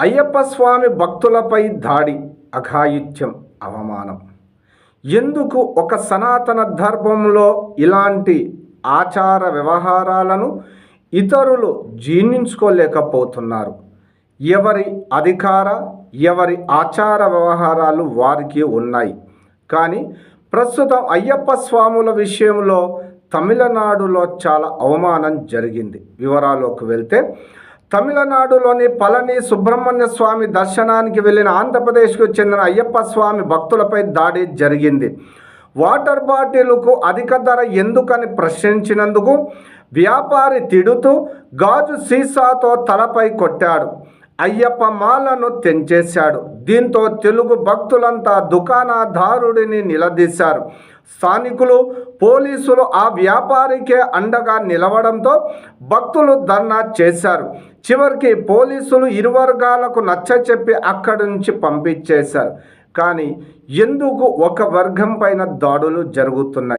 అయ్యప్ప స్వామి భక్తులపై దాడి అఘాయిత్యం అవమానం. ఎందుకు ఒక సనాతన ధర్మంలో ఇలాంటి ఆచార వ్యవహారాలను ఇతరులు జీర్ణించుకోలేకపోతున్నారు? ఎవరి అధికార ఎవరి ఆచార వ్యవహారాలు వారికి ఉన్నాయి. కానీ ప్రస్తుతం అయ్యప్ప స్వాముల విషయంలో తమిళనాడులో చాలా అవమానం జరిగింది. వివరాల్లోకి వెళ్తే తమిళనాడులోని పళని సుబ్రహ్మణ్య స్వామి దర్శనానికి వెళ్ళిన ఆంధ్రప్రదేశ్కు చెందిన అయ్యప్ప స్వామి భక్తులపై దాడి జరిగింది. వాటర్ బాటిల్కు అధిక ధర ఎందుకని ప్రశ్నించినందుకు వ్యాపారి తిడుతూ గాజు సీసాతో తలపై కొట్టాడు. అయ్యప్ప మాలను తెంచేశాడు. దీంతో తెలుగు భక్తులంతా దుకాణదారుడిని నిలదీశారు. స్థానికులు పోలీసులు ఆ వ్యాపారికే అండగా నిలవడంతో భక్తులు ధర్నా చేశారు. చివరికి పోలీసులు ఇరు వర్గాలకు నచ్చచెప్పి అక్కడి నుంచి పంపించేశారు. కానీ ఎందుకు ఒక వర్గం పైన దాడులు జరుగుతున్నాయి?